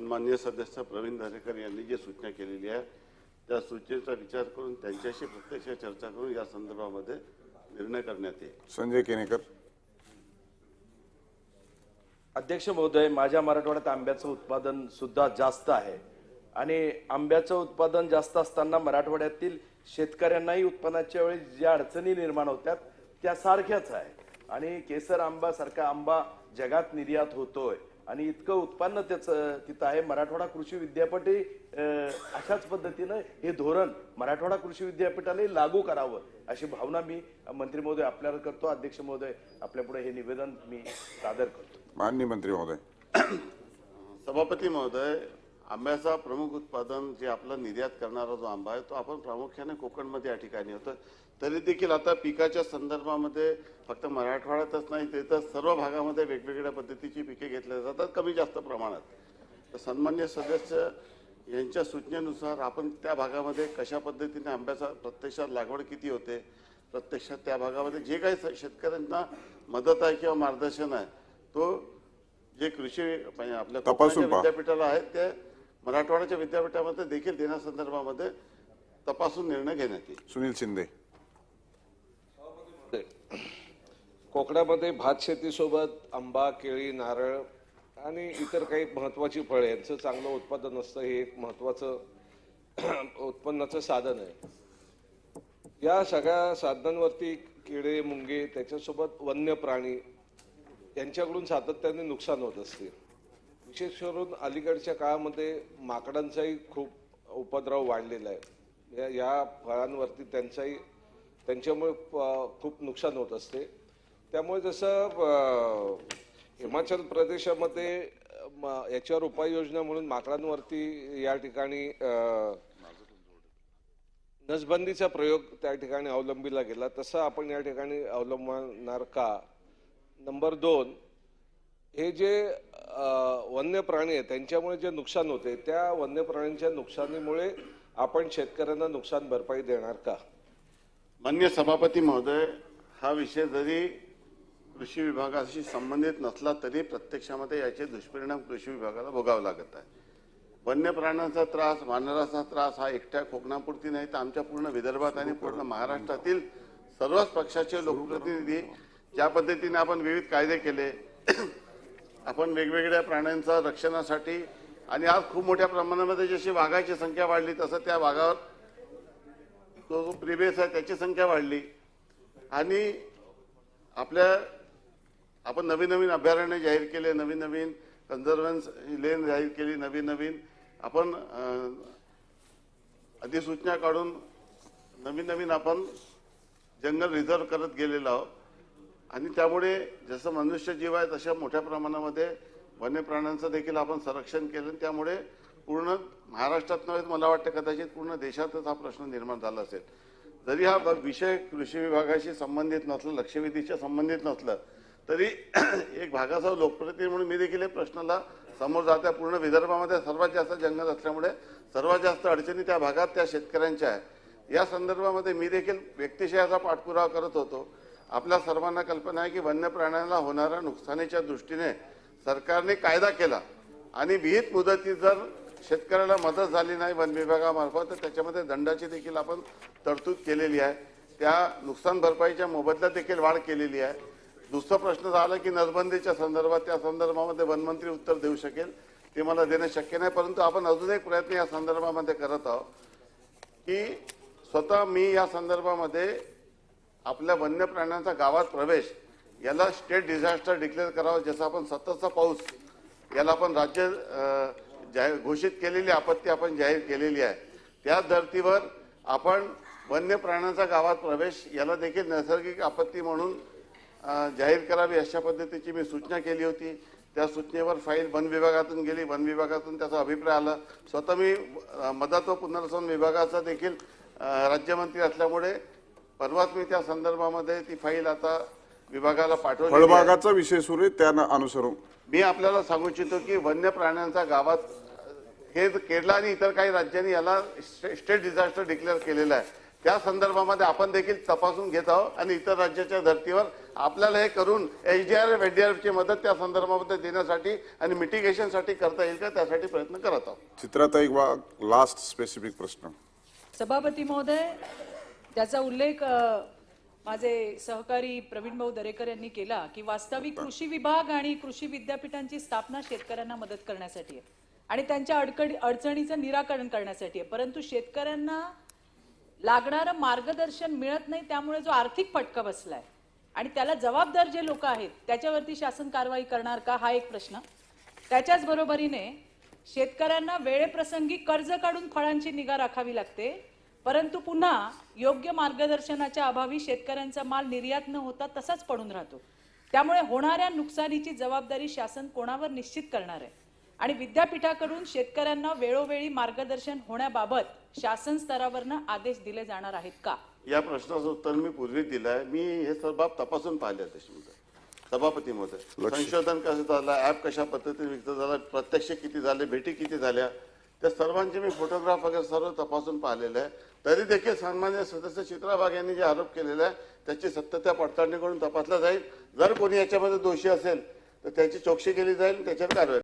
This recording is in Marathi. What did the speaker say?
सन्मान्य सदस्य प्रवीण दरेकर यांनी जी सूचना केलेली आहे त्या सूचनेचा विचार करून त्यांच्याशी प्रत्यक्ष चर्चा करून या संदर्भामध्ये निर्णय करण्यात येईल. संजय केनेकर. अध्यक्ष महोदय माझ्या मराठवाड्यात आंब्याचं उत्पादन सुद्धा जास्त आहे आणि आंब्याचं उत्पादन जास्त असताना मराठवाड्यातील शेतकऱ्यांनाही उत्पन्नाच्या वेळी ज्या अडचणी निर्माण होतात त्या सारख्याच आहे. आणि केसर आंबा सारखा आंबा जगात निर्यात होतोय. आणि इतकं उत्पन्न त्याचं तिथं आहे मराठवाडा कृषी विद्यापीठ अशाच पद्धतीनं हे धोरण मराठवाडा कृषी विद्यापीठालाही लागू करावं अशी भावना मी मंत्री महोदय आपल्याला करतो अध्यक्ष महोदय आपल्या पुढे हे निवेदन मी सादर करतो. माननीय मंत्री महोदय. सभापती महोदय आंब्याचा प्रमुख उत्पादन जे आपलं निर्यात करणारा जो आंबा आहे तो आपण प्रामुख्याने कोकणमध्ये या ठिकाणी होतं तरी देखील आता पिकाच्या संदर्भामध्ये फक्त मराठवाड्यातच नाही ते तर सर्व भागामध्ये वेगवेगळ्या पद्धतीची पिके घेतल्या जातात कमी जास्त प्रमाणात तर सन्मान्य सदस्य यांच्या सूचनेनुसार आपण त्या भागामध्ये कशा पद्धतीने आंब्याचा प्रत्यक्षात लागवड किती होते प्रत्यक्षात त्या भागामध्ये जे काही शेतकऱ्यांना मदत आहे किंवा मार्गदर्शन आहे तो जे कृषी म्हणजे आपल्या. विद्यापीठाला आहेत ते मराठवाड्याच्या विद्यापीठामध्ये देखील देण्यासंदर्भामध्ये तपासून निर्णय घेण्यात येईल. सुनील शिंदे. कोकणामध्ये भात शेतीसोबत आंबा केळी नारळ आणि इतर काही महत्वाची फळे यांचं चांगलं उत्पादन असतं हे एक महत्वाचं उत्पन्नाचं साधन आहे. या सगळ्या साधनांवरती किडे मुंगे त्याच्यासोबत वन्य प्राणी यांच्याकडून सातत्याने नुकसान होत असते. विशेष करून अलीकडच्या काळामध्ये माकडांचाही खूप उपद्रव वाढलेला आहे. या या फळांवरती त्यांचाही त्यांच्यामुळे खूप नुकसान होत असते. त्यामुळे जसं हिमाचल प्रदेशामध्ये म- याच्यावर उपाययोजना म्हणून माकडांवरती या ठिकाणी नसबंदीचा प्रयोग त्या ठिकाणी अवलंबिला गेला. तसा आपण या ठिकाणी अवलंबणार का? नंबर दोन हे जे वन्य प्राणी आहेत त्यांच्यामुळे जे नुकसान होते त्या वन्य प्राण्यांच्या नुकसानीमुळे आपण शेतकऱ्यांना नुकसान भरपाई देणार का? मान्य सभापती महोदय हा विषय जरी कृषी विभागाशी संबंधित नसला तरी प्रत्यक्षामध्ये याचे दुष्परिणाम कृषी विभागाला भोगावे लागत आहे वन्य प्राण्यांचा त्रास वानराचा त्रास हा एकट्या कोकणापुरती नाही तर आमच्या पूर्ण विदर्भात आणि पूर्ण महाराष्ट्रातील सर्वच पक्षाचे लोकप्रतिनिधी ज्या पद्धतीने आपण विविध कायदे केले आपण वेगवेगळ्या प्राण्यांचा रक्षणासाठी आणि आज खूप मोठ्या प्रमाणामध्ये जशी वाघाची संख्या वाढली तसं त्या वाघावर तो जो प्रिबेस आहे त्याची संख्या वाढली. आणि आपल्या आपण नवीन नवीन अभयारण्य जाहीर केले नवीन नवीन कन्झर्वन्स लेन जाहीर केली नवीन नवीन आपण अधिसूचना काढून नवीन नवीन आपण जंगल रिझर्व करत गेलेलो आहोत. आणि त्यामुळे जसं मनुष्य जीव आहे तशा मोठ्या प्रमाणामध्ये वन्य प्राण्यांचं देखील आपण संरक्षण केलं आणि त्यामुळे पूर्ण महाराष्ट्रात नव्हे मला वाटतं कदाचित पूर्ण देशातच हा प्रश्न निर्माण झाला असेल. जरी हा विषय कृषी विभागाशी संबंधित नसलं लक्षवेधीच्या संबंधित नसलं तरी एक भागाचा लोकप्रतिनिधी म्हणून मी देखील या प्रश्नाला समोर जात्या पूर्ण विदर्भामध्ये सर्वात जास्त जंगल असल्यामुळे सर्वात जास्त अडचणी त्या भागात त्या शेतकऱ्यांच्या आहे या संदर्भामध्ये मी देखील व्यक्तिशयाचा पाठपुरावा करत होतो. आपल्या सर्वांना कल्पना आहे की वन्य प्राण्यांना होणाऱ्या नुकसानीच्या दृष्टीने सरकारने कायदा केला. आणि विहित मुदतीत जर शेतकऱ्याला मदत झाली नाही वन विभागामार्फत तर त्याच्यामध्ये दंडाची देखील आपण तरतूद केलेली आहे. त्या नुकसान भरपाईच्या मोबदल्यात देखील वाढ केलेली आहे. दुसरा प्रश्न झाला की नसबंदीच्या संदर्भात त्या संदर्भामध्ये वनमंत्री उत्तर देऊ शकेल ते मला देणं शक्य नाही. परंतु आपण अजून एक प्रयत्न या संदर्भामध्ये करत आहोत की स्वतः मी या संदर्भामध्ये आपल्या वन्य प्राण्यांचा गावात प्रवेश याला स्टेट डिझास्टर डिक्लेअर करावं जसं आपण सततचा पाऊस याला आपण राज्य जाहीर घोषित केलेली आपत्ती आपण जाहीर केलेली आहे. त्या धर्तीवर आपण वन्य प्राण्यांचा गावात प्रवेश याला देखील नैसर्गिक आपत्ती म्हणून जाहीर करावी अशा पद्धतीची मी सूचना केली होती. त्या सूचनेवर फाईल वन विभागातून गेली. वन विभागातून त्याचा अभिप्राय आला. स्वतः मी मदत व पुनर्वसन विभागाचा देखील राज्यमंत्री असल्यामुळे परवाच मी त्या संदर्भामध्ये ती फाईल आता विभागाला पाठवली फळबागाचा विषय सुरू आहे त्या अनुसरून. मी आपल्याला सांगू इच्छितो की वन्य प्राण्यांचा गावात हे केरळ आणि इतर काही राज्यांनी याला स्टे- स्टेट डिझास्टर डिक्लेअर केलेलं आहे. त्या संदर्भामध्ये आपण देखील तपासून घेत आहोत आणि इतर राज्याच्या धर्तीवर आपल्याला हे करून एचडीआरएफ एनडीआरएफची मदत त्या संदर्भामध्ये देण्यासाठी आणि मिटिगेशनसाठी करता येईल का त्यासाठी प्रयत्न करत आहोत. चित्राताई लास्ट स्पेसिफिक प्रश्न. सभापती महोदय त्याचा उल्लेख माझे सहकारी प्रवीण भाऊ दरेकर यांनी केला की वास्तविक कृषी विभाग आणि कृषी विद्यापीठांची स्थापना शेतकऱ्यांना मदत करण्यासाठी आहे. आणि त्यांच्या अडकडी अडचणीचं निराकरण करण्यासाठी आहे. परंतु शेतकऱ्यांना लागणारं मार्गदर्शन मिळत नाही त्यामुळे जो आर्थिक फटका बसलाय आणि त्याला जबाबदार जे लोक आहेत त्याच्यावरती शासन कारवाई करणार का हा एक प्रश्न. त्याच्याच बरोबरीने शेतकऱ्यांना वेळेप्रसंगी कर्ज काढून फळांची निगा राखावी लागते. परंतु पुन्हा योग्य मार्गदर्शनाच्या अभावी शेतकऱ्यांचा माल निर्यात न होता तसाच पडून राहतो. त्यामुळे होणाऱ्या नुकसानीची जबाबदारी शासन कोणावर निश्चित करणार आहे? आणि विद्यापीठाकडून शेतकऱ्यांना वेळोवेळी मार्गदर्शन होण्याबाबत शासन स्तरावरनं आदेश दिले जाणार आहेत का? या प्रश्नाचं उत्तर मी पूर्वी दिलं आहे मी हे सर्व बाब तपासून पाहिले त्याच्यामध्ये. सभापती महोदय संशोधन कसं झालं ऍप कशा पद्धतीने विकसित झालं प्रत्यक्ष किती झाले भेटी किती झाल्या त्या सर्वांचे मी फोटोग्राफ वगैरे सर्व तपासून पाहिलेले आहे. तरी देखील सन्मान्य सदस्य चित्राबाग यांनी जे आरोप केलेले आहे त्याची सत्यता पडताळणी करून तपासला जाईल. जर कोणी याच्यामध्ये दोषी असेल तर त्याची चौकशी केली जाईल त्याच्यावर कारवाई